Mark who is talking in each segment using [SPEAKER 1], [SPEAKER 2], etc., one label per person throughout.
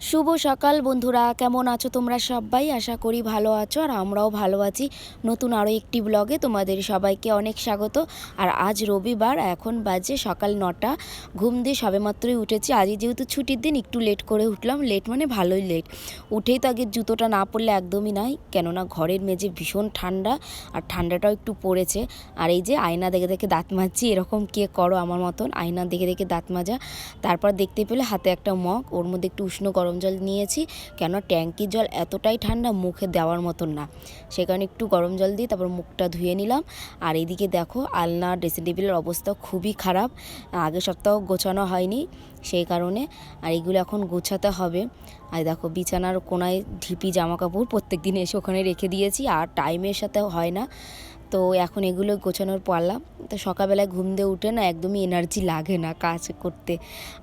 [SPEAKER 1] শুভ সকাল বন্ধুরা, কেমন আছো তোমরা সবাই? আশা করি ভালো আছো আর আমরাও ভালো আছি। নতুন আরও একটি ব্লগে তোমাদের সবাইকে অনেক স্বাগত। আর আজ রবিবার, এখন বাজে সকাল নটা। ঘুম দিয়ে সবেমাত্রই উঠেছি। আজই যেহেতু ছুটির দিন, একটু লেট করে উঠলাম। লেট মানে ভালোই লেট উঠেই তো আগে জুতোটা না পরলে একদমই নাই। কেননা ঘরের মেঝে ভীষণ ঠান্ডা আর ঠান্ডাটাও একটু পড়েছে। আর এই যে আয়না দেখে দেখে দাঁত মাজছি, এরকম কে করো আমার মতন? আয়না দেখে দেখে দাঁত মাজা। তারপর দেখতে পেলে হাতে একটা মগ, ওর মধ্যে একটু উষ্ণ গরম জল নিয়েছি। কেন ট্যাঙ্কির জল এতটাই ঠান্ডা, মুখে দেওয়ার মতন না। সে একটু গরম জল দিয়ে তারপর মুখটা ধুয়ে নিলাম। আর এইদিকে দেখো, আলনা ড্রেসিং টেবিলের অবস্থা খুবই খারাপ। আগের সপ্তাহ গোছানো হয়নি, সেই কারণে। আর এগুলো এখন গোছাতে হবে। আর দেখো, বিছানার কোনায় ঢিপি জামা কাপড় প্রত্যেক দিন এসে ওখানে রেখে দিয়েছি। আর টাইমের সাথে হয় না। তো এখন এগুলো গোছানোর পারলাম তো সকালবেলায় ঘুম দিয়ে উঠে না একদমই এনার্জি লাগে না কাজ করতে।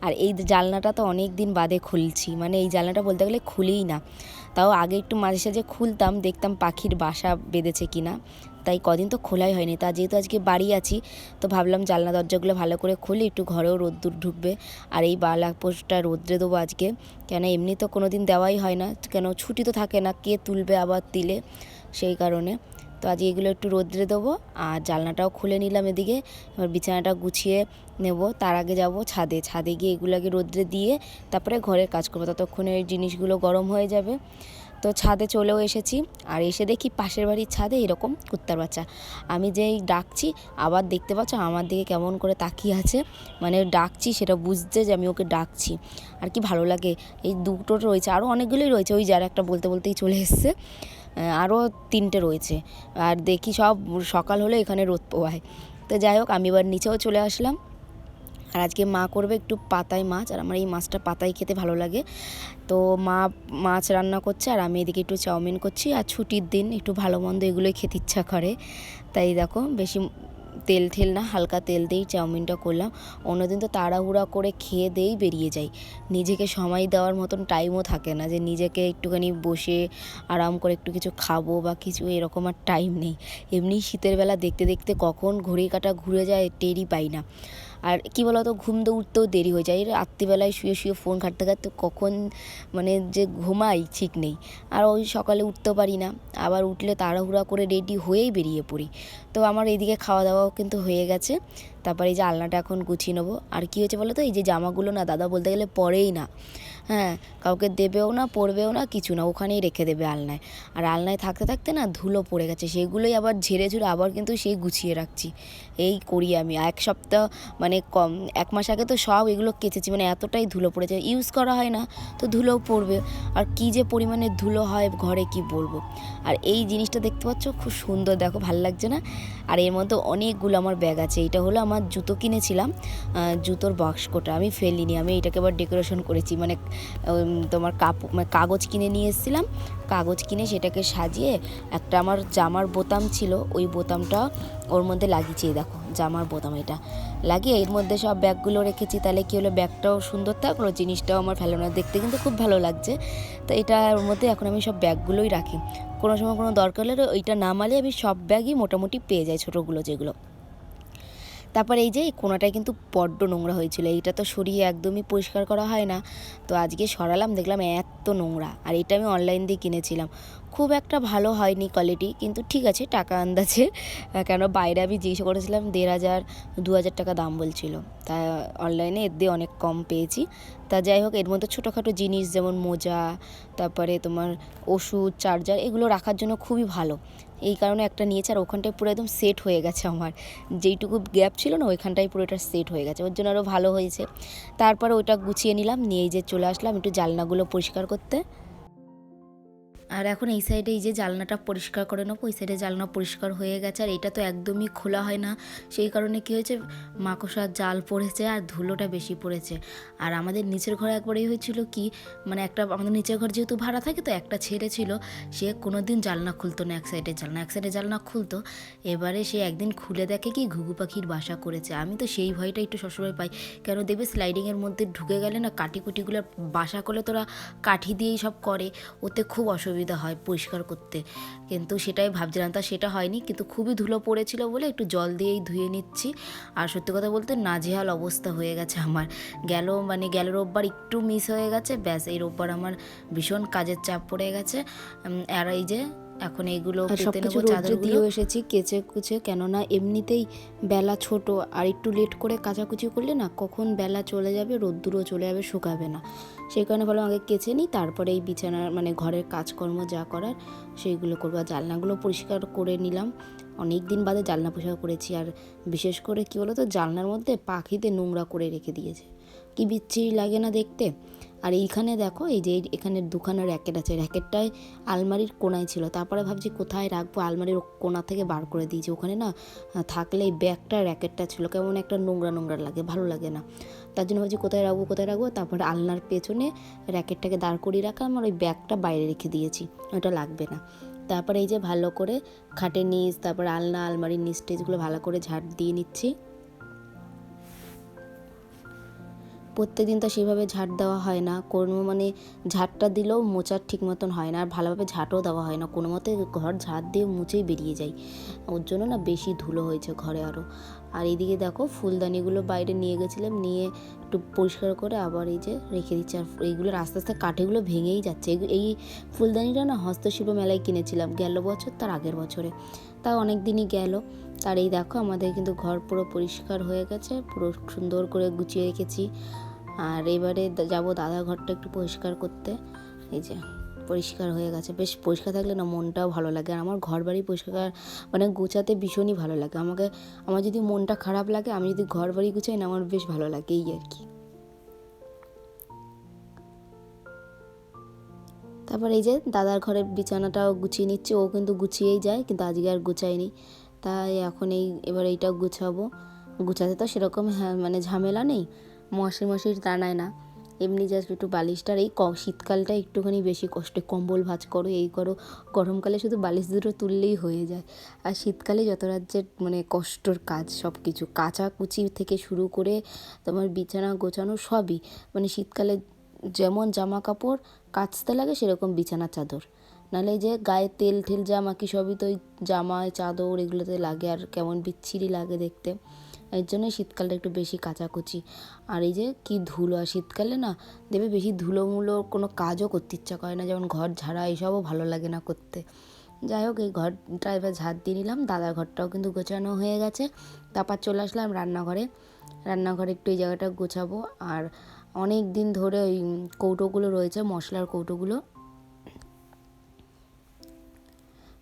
[SPEAKER 1] আর এই জানলাটা তো অনেক দিন বাদে খুলছি। মানে এই জানলাটা বলতে গেলে খুলেই না। তাও আগে একটু মাঝে সাঝে খুলতাম, দেখতাম পাখির বাসা বেঁধেছে কি না তাই কদিন তো খোলাই হয়নি। তা যেহেতু আজকে বাড়ি আছি, তো ভাবলাম জানলা দরজাগুলো ভালো করে খুলে, একটু ঘরেও রোদ্দুর ঢুকবে। আর এই বালা পোস্টটা রোদ্রে দেবো আজকে। কেন এমনি তো কোনো দিন দেওয়াই হয় না। কেন ছুটি তো থাকে না, কে তুলবে আবার দিলে সেই কারণে। তো আজকে এগুলো একটু রোদ্রে দেবো, আর জালনাটাও খুলে নিলাম এদিকে। এবার বিছানাটা গুছিয়ে নেব, তার আগে যাব ছাদে। ছাদে গিয়ে এগুলো আগে রোদ্রে দিয়ে তারপরে ঘরের কাজ করব। ততক্ষণে ওই জিনিসগুলো গরম হয়ে যাবে। তো ছাদে চলেও এসেছি। আর এসে দেখি পাশের বাড়ির ছাদে এরকম কুত্তার বাচ্চা। আমি যেই ডাকছি, আবার দেখতে পাচ্ছ আমার দিকে কেমন করে তাকিয়ে আছে। মানে ডাকছি সেটা বুঝতে যে আমি ওকে ডাকছি। আর কি ভালো লাগে, এই দুটো রয়েছে আরও অনেকগুলোই রয়েছে। ওই যার একটা বলতে বলতেই চলে এসছে। আরও তিনটে রয়েছে। আর দেখি সব সকাল হলে এখানে রোদ পোয়ায় তো যাই হোক, আমি এবার নিচেও চলে আসলাম। আর আজকে মা করবে একটু পাতায় মাছ, আর আমার এই মাছটা পাতায় খেতে ভালো লাগে। তো মা মাছ রান্না করছে, আর আমি এদিকে একটু চাউমিন করছি, আর ছুটির দিন একটু ভালো মন্দ এগুলোই খেতে ইচ্ছা করে। তাই দেখো, বেশি তেল ঠেল না, হালকা তেল দিয়েই চাউমিনটা করলাম। অন্যদিন তো তাড়াহুড়া করে খেয়ে দিয়েই বেরিয়ে যাই। নিজেকে সময় দেওয়ার মতন টাইমও থাকে না যে নিজেকে একটুখানি বসে আরাম করে একটু কিছু খাব বা কিছু এরকম আর টাইম নেই। এমনি শীতের বেলা দেখতে দেখতে কখন ঘড়ি কাটা ঘুরে যায় টেরই পাই না। আর কী বলতো, ঘুম দিয়ে উঠতেও দেরি হয়ে যায়। রাত্রিবেলায় শুয়ে শুয়ে ফোন ঘাটতে ঘাটতে কখন মানে যে ঘুমাই ঠিক নেই। আর ওই সকালে উঠতেও পারি না। আবার উঠলে তাড়াহুড়া করে রেডি হয়েই বেরিয়ে পড়ি। তো আমার এদিকে খাওয়া দাওয়াও কিন্তু হয়ে গেছে। তারপরে এই যে আলনাটা এখন গুছিয়ে নেব। আর কী হয়েছে বলো তো এই যে জামাগুলো না দাদা বলতে গেলে পরেই না। হ্যাঁ কাউকে দেবেও না, পড়বেও না, কিছু না, ওখানেই রেখে দেবে আলনায়। আর আলনায় থাকতে থাকতে না ধুলো পড়ে গেছে, সেগুলোই আবার ঝেড়ে ঝুড়ে আবার কিন্তু সেই গুছিয়ে রাখছি। এই করি আমি এক সপ্তাহ মানে কম, এক মাস আগে তো সব এগুলো কেচেছি মানে এতটাই ধুলো পড়েছে, ইউজ করা হয় না, তো ধুলোও পড়বে। আর কী যে পরিমাণে ধুলো হয় ঘরে কি বলব? আর এই জিনিসটা দেখতে পাচ্ছ, খুব সুন্দর, দেখো ভালো লাগছে না? আর এর মধ্যে অনেকগুলো আমার ব্যাগ আছে, এটা হলো আমার জুতো কিনেছিলাম জুতোর বাক্সকোটা আমি ফেলিনি, আমি এটাকে আবার ডেকোরেশন করেছি মানে তোমার কাপড় মানে কাগজ কিনে নিয়ে এসেছিলাম। কাগজ কিনে সেটাকে সাজিয়ে একটা আমার জামার বোতাম ছিল, ওই বোতামটা ওর মধ্যে লাগিয়েছি দেখো, জামার বোতাম এটা। লাগিয়ে এর মধ্যে সব ব্যাগগুলো রেখেছি, তাহলে কী হলো, ব্যাগটাও সুন্দর থাকল, জিনিসটাও আমার ফেলানো, দেখতে কিন্তু খুব ভালো লাগছে। তো এটা ওর মধ্যে এখন আমি সব ব্যাগগুলোই রাখি। কোনো সময় কোনো দরকার হলে ওইটা নামালে আমি সব ব্যাগই মোটামুটি পেয়ে যাই, ছোটোগুলো যেগুলো। তারপর এই যে এই কোনাটায় কিন্তু বড্ড নোংরা হয়েছিল। এইটা তো সরিয়ে একদমই পরিষ্কার করা হয় না। তো আজকে সরালাম, দেখলাম এত নোংরা। আর এটা আমি অনলাইন দিয়ে কিনেছিলাম। খুব একটা ভালো হয়নি কোয়ালিটি কিন্তু ঠিক আছে, টাকা আন্দাজে। কেন বাইরে আমি জিজ্ঞেস করেছিলাম, দেড় হাজার, দু হাজার টাকা দাম বলছিল। তা অনলাইনে এর দিয়ে অনেক কম পেয়েছি। তা যাই হোক, এর মধ্যে ছোটোখাটো জিনিস যেমন মোজা, তারপরে তোমার ওষুধ চার্জার এগুলো রাখার জন্য খুবই ভালো। এই কারণে একটা নিয়েছে আর ওখানটায় পুরো একদম সেট হয়ে গেছে আমার। যেইটুকু গ্যাপ ছিল না, ওইখানটায় পুরো এটা সেট হয়ে গেছে। ওর জন্য আরও ভালো হয়েছে। তারপরে ওইটা গুছিয়ে নিলাম, নিয়ে যে চলে আসলাম একটু জালনাগুলো পরিষ্কার করতে। আর এখন এই সাইডে এই যে জালনাটা পরিষ্কার করে নেব ওই সাইডে জালনা পরিষ্কার হয়ে গেছে আর এটা তো একদমই খোলা হয় না। সেই কারণে কী হয়েছে, মাকসার জাল পড়েছে আর ধুলোটা বেশি পড়েছে। আর আমাদের নিচের ঘরে একবার এই হয়েছিল কি মানে একটা, আমাদের নিচের ঘর যেহেতু ভাড়া থাকে তো একটা ছেলে ছিল, সে কোনো দিন জালনা খুলতো না এক সাইডে জালনা। এক সাইডে জালনা খুলতো, এবারে সে একদিন খুলে দেখে কি ঘুঘু পাখির বাসা করেছে। আমি তো সেই ভয়টা একটু সবসময় পাই। কেন দেখবে স্লাইডিংয়ের মধ্যে ঢুকে গেলে না কাটি কুটিগুলো বাসা করলে তোরা কাঠি দিয়েই সব করে, ওতে খুব অসুবিধা।
[SPEAKER 2] সুবিধা হয় পরিষ্কার করতে। কিন্তু সেটাই ভাবছিলাম, তা সেটা হয়নি, কিন্তু খুবই ধুলো পড়েছিল বলে একটু জল দিয়েই ধুয়ে নিচ্ছি। আর সত্যি কথা বলতে নাজেহাল অবস্থা হয়ে গেছে আমার। গেল মানে গেল রোববার একটু মিস হয়ে গেছে, ব্যাস এই রোববার আমার ভীষণ কাজের চাপ পড়ে গেছে। আর এই যে এখন এইগুলো
[SPEAKER 1] সবকিছু
[SPEAKER 2] নেব
[SPEAKER 1] রোদ্রে দিয়েও এসেছি কেচে কুচে কেননা এমনিতেই বেলা ছোট আর একটু লেট করে কাচাকুচি করলে না কখন বেলা চলে যাবে রোদ্দুরও চলে যাবে শুকাবে না। সেই কারণে ভালো আগে কেচে নিই তারপরে এই বিছানার মানে ঘরের কাজকর্ম যা করার সেইগুলো করব। আর জানলাগুলো পরিষ্কার করে নিলাম। অনেক দিন বাদে জানলা পরিষ্কার করেছি আর বিশেষ করে কী বলো তো জানলার মধ্যে পাখিতে নোংরা করে রেখে দিয়েছে। কি বিচ্ছিরি লাগে না দেখতে। আর এইখানে দেখো, এই যে এখানে দুখানা র্যাকেট আছে। র্যাকেটটায় আলমারির কোনায় ছিল। তারপরে ভাবছি কোথায় রাখব? আলমারির কোনা থেকে বার করে দিয়েছি। ওখানে না থাকলে এই ব্যাগটা র্যাকেটটা ছিল। কেমন একটা নোংরা নোংরা লাগে, ভালো লাগে না। তার জন্য ভাবছি কোথায় রাখব কোথায় রাখব? তারপরে আলনার পেছনে র্যাকেটটাকে দাঁড় করিয়ে রাখা আমার ওই ব্যাগটা বাইরে রেখে দিয়েছি। ওটা লাগবে না। তারপরে এই যে ভালো করে খাটের নিচ, তারপরে আলনা, আলমারির নিচ, টেজগুলো ভালো করে ঝাড় দিয়ে নিচ্ছি। প্রত্যেকদিন তো সেভাবে ঝাঁট দেওয়া হয় না। কোনো মানে ঝাড়টা দিলেও মোচার ঠিক মতন হয় না। আর ভালোভাবে ঝাঁটও দেওয়া হয় না। কোনো মতে ঘর ঝাড় দিয়ে মুছেই বেরিয়ে যায় ওর জন্য না বেশি ধুলো হয়েছে ঘরে আরও আর এইদিকে দেখো ফুলদানিগুলো বাইরে নিয়ে গেছিলাম। নিয়ে একটু পরিষ্কার করে আবার এই যে রেখে দিচ্ছি। আর এইগুলোর আস্তে আস্তে কাঠেগুলো ভেঙেই যাচ্ছে। এই ফুলদানিটা না হস্তশিল্প মেলায় কিনেছিলাম গেল বছর, তার আগের বছরে। তা অনেক দিনই গেল। তার এই দেখো, আমাদের কিন্তু ঘর পুরো পরিষ্কার হয়ে গেছে, পুরো সুন্দর করে গুছিয়ে রেখেছি। আর এবারে যাব দাদার ঘরটা একটু পরিষ্কার করতে। এই যে, পরিষ্কার হয়ে গেছে। বেশ পরিষ্কার থাকলে না মনটাও ভালো লাগে। আর আমার ঘর বাড়ি পরিষ্কার মানে গোছাতে ভীষণই ভালো লাগে। আমাকে, আমার যদি মনটা খারাপ লাগে, আমি যদি ঘর বাড়ি গুছাই না, আমার বেশ ভালো লাগে, এই আর কি। তারপর এই যে দাদার ঘরের বিছানাটাও গুছিয়ে নিচ্ছে, ও কিন্তু গুছিয়েই যায়, কিন্তু আজকে আর গুছায়নি। তাই এখন এই, এবার এইটাও গুছাবো। গুছাতে তো সেরকম হ্যাঁ মানে ঝামেলা নেই মশি মশির টানায় না। এমনি জাস্ট একটু বালিশটার এই শীতকালটা একটুখানি বেশি কষ্ট, কম্বল ভাঁজ করো, এই করো, গরমকালে শুধু বালিশ দুটো তুললেই হয়ে যায়। আর শীতকালে যত রাজ্যের মানে কষ্টর কাজ সব কিছু কাচাকুচি থেকে শুরু করে তোমার বিছানা গোছানো সবই মানে শীতকালে যেমন জামা কাপড় কাচতে লাগে সেরকম বিছানা চাদর। নাহলে যে গায়ে তেল ঠেল জামা কি সবই তো ওই জামায় চাদর এগুলোতে লাগে আর কেমন বিচ্ছিরি লাগে দেখতে। এর জন্য শীতকালটা একটু বেশি কাচাকুচি। আর এই যে কি ধুলো, আর শীতকালে না দেবে বেশি ধুলো মুলো কোনো কাজও করতে ইচ্ছা করে না। যেমন ঘর ঝাড়া, এইসবও ভালো লাগে না করতে। যাই হোক, এই ঘরটা এবার ঝাড় দিয়ে নিলাম, দাদার ঘরটাও কিন্তু গোছানো হয়ে গেছে। তারপর চলে আসলাম রান্নাঘরে। রান্নাঘরে একটু এই জায়গাটা গোছাবো। আর অনেক দিন ধরে ওই কৌটোগুলো রয়েছে, মশলার কৌটোগুলো।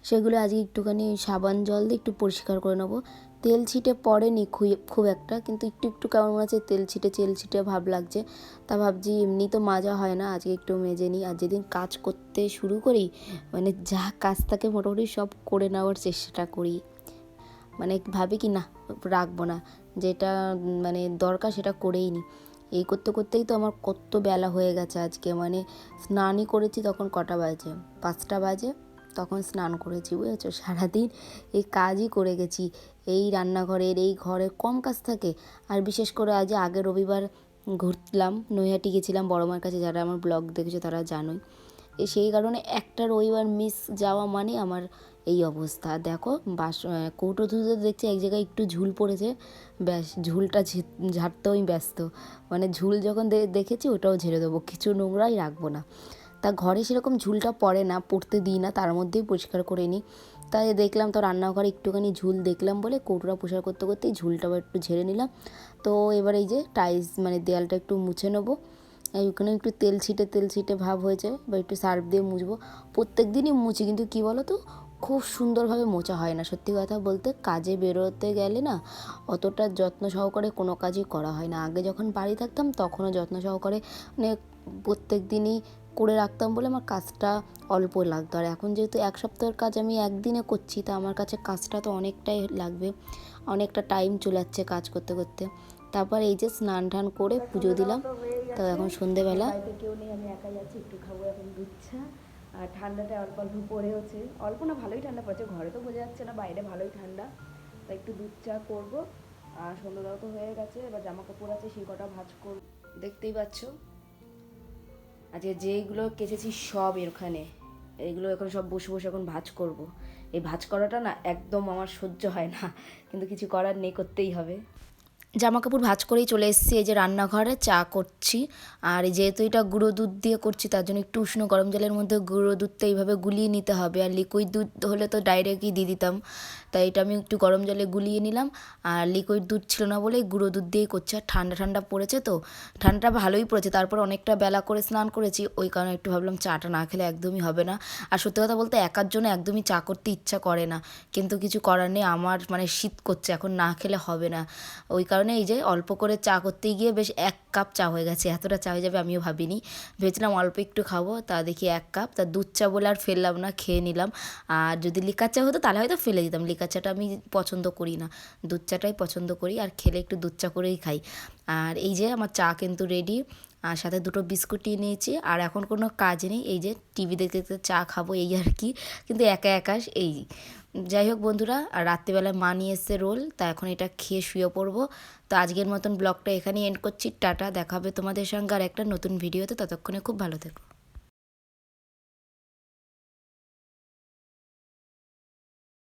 [SPEAKER 1] সেগুলো আজকে একটুখানি সাবান জল দিয়ে একটু পরিষ্কার করে নেব। তেল ছিটে পড়েনি খুব- খুব একটা, কিন্তু একটু একটু কেমন মনে হচ্ছে তেল ছিটে তেল ছিটে ভাব লাগছে। তা ভাবছি এমনি তো মাজা হয় না, আজকে একটু মেজে নিই। আর যেদিন কাজ করতে শুরু করি মানে যা কাজ থাকে মোটামুটি সব করে নেওয়ার চেষ্টা করি। মানে ভাবি কি না, রাখব না। যেটা মানে দরকার সেটা করেই নি। এই করতে করতেই তো আমার কত বেলা হয়ে গেছে আজকে। মানে স্নানই করেছি তখন কটা বাজে? পাঁচটা বাজে। তখন স্নান করেছি, বুঝেছ? সারাদিন এই কাজই করে গেছি। এই রান্নাঘরের, এই ঘরের কম কাজ থাকে। আর বিশেষ করে আজ আগে রবিবার ঘুরলাম, নৈহাটি গেছিলাম বড় মার কাছে, যারা আমার ব্লগ দেখেছে তারা জানোই। সেই কারণে একটা রবিবার মিস যাওয়া মানে আমার এই অবস্থা। দেখো, বাস কৌটো ধুতে দেখছি এক জায়গায় একটু ঝুল পড়েছে। ব্যাস, ঝুলটা ঝাড়তেও ব্যস্ত। মানে ঝুল যখন দেখেছি ওটাও ঝেড়ে দেবো, কিছু নোংরাই রাখব না। তা ঘরে সেরকম ঝুলটা পড়ে না, পড়তে দিই না, তার মধ্যেই পরিষ্কার করে নিই। তাই দেখলাম তো রান্নাঘরে একটুখানি ঝুল দেখলাম বলে কৌটোটা পরিষ্কার করতে করতেই ঝুলটা একটু ঝেড়ে নিলাম। তো এবার এই যে টাইলস মানে দেয়ালটা একটু মুছে নেব। ওখানে একটু তেল ছিটে তেল ছিটে ভাব হয়েছে বা একটু সার্ফ দিয়ে মুছবো। প্রত্যেক দিনই মুছি, কিন্তু কী বলো তো খুব সুন্দরভাবে মোচা হয় না। সত্যি কথা বলতে কাজে বেরোতে গেলে না অতটা যত্ন সহকারে কোনো কাজই করা হয় না। আগে যখন বাড়ি থাকতাম তখনও যত্ন সহকারে মানে প্রত্যেক দিনই করে রাখতাম বলে আমার কাজটা অল্প লাগতো। আর এখন যেহেতু এক সপ্তাহের কাজ আমি একদিনে করছি, তা আমার কাছে কাজটা তো অনেকটাই লাগবে। অনেকটা টাইম চলে যাচ্ছে কাজ করতে করতে। তারপর এই যে স্নান টান করে পুজো দিলাম। তো এখন সন্ধেবেলা।
[SPEAKER 3] কেউ নেই, আমি একাই আছি, একটু খাব, এখন আর ঠান্ডাটা অল্প অল্প পড়েওছে। অল্প না, ভালোই ঠান্ডা পড়ছে। ঘরে তো বোঝা যাচ্ছে না, বাইরে ভালোই ঠান্ডা। তাই একটু দুধ চা করব। আর সন্ধ্যাটাও তো হয়ে গেছে, এবার জামা কাপড় আছে, সেই কটা ভাজ করব।
[SPEAKER 2] দেখতেই পাচ্ছ? আজকে যেইগুলো কেচেছি সব এখানে,
[SPEAKER 3] এইগুলো এখন সব বসে বসে এখন ভাজ করব। এই ভাজ করাটা না একদম আমার সহ্য হয় না, কিন্তু কিছু করার নেই, করতেই হবে।
[SPEAKER 1] জামা কাপড় ভাঁজ করেই চলে এসেছি। এই যে রান্নাঘরে চা করছি। আর যেহেতু এটা গুঁড়ো দুধ দিয়ে করছি, তার জন্য একটু উষ্ণ গরম জলের মধ্যে গুঁড়ো দুধটা এইভাবে গুলিয়ে নিতে হবে। আর লিকুইড দুধ হলে তো ডাইরেক্টই দিয়ে দিতাম। তাই এটা আমি একটু গরম জলে গুলিয়ে নিলাম। আর লিকুইড দুধ ছিল না বলে গুঁড়ো দুধ দিয়েই করছি। আর ঠান্ডা ঠান্ডা পড়েছে তো, ঠান্ডাটা ভালোই পড়েছে। তারপর অনেকটা বেলা করে স্নান করেছি। ওই কারণে একটু ভাবলাম চাটা না খেলে একদমই হবে না। আর সত্যি কথা বলতে একার জন্য একদমই চা করতে ইচ্ছা করে না। কিন্তু কিছু করার নেই। আমার মানে শীত করছে, এখন না খেলে হবে না। ওই কারণে এই যে অল্প করে চা করতে গিয়ে বেশ এক কাপ চা হয়ে গেছে। এতটা চা হয়ে যাবে আমিও ভাবিনি। ভেবেছিলাম অল্প একটু খাব, তা দেখি এক কাপ। তা দুধ চা বলে আর ফেললাম না, খেয়ে নিলাম। আর যদি লিকার চা হতো তাহলে হয়তো ফেলে দিতাম। লিকার চাটা আমি পছন্দ করি না। দুধ চাটাই পছন্দ করি আর খেলে একটু দুধ চা করেই খাই। আর এই যে আমার চা কিন্তু রেডি আর সাথে দুটো বিস্কুট নিয়ে নিয়েছি। আর এখন কোনো কাজ নেই। এই যে টিভি দেখতে দেখতে চা খাব, এই আর কি। কিন্তু একা একা এই যাই হোক বন্ধুরা, আর রাত্রিবেলায় মা নিয়ে এসছে রোল, তা এখন এটা খেয়ে শুয়ে পড়ব। তো আজকের মতন ব্লগটা এখানেই এন্ড করছি, টাটা দেখাবে তোমাদের সঙ্গে আর একটা নতুন ভিডিওতে ততক্ষণে খুব ভালো থেকো।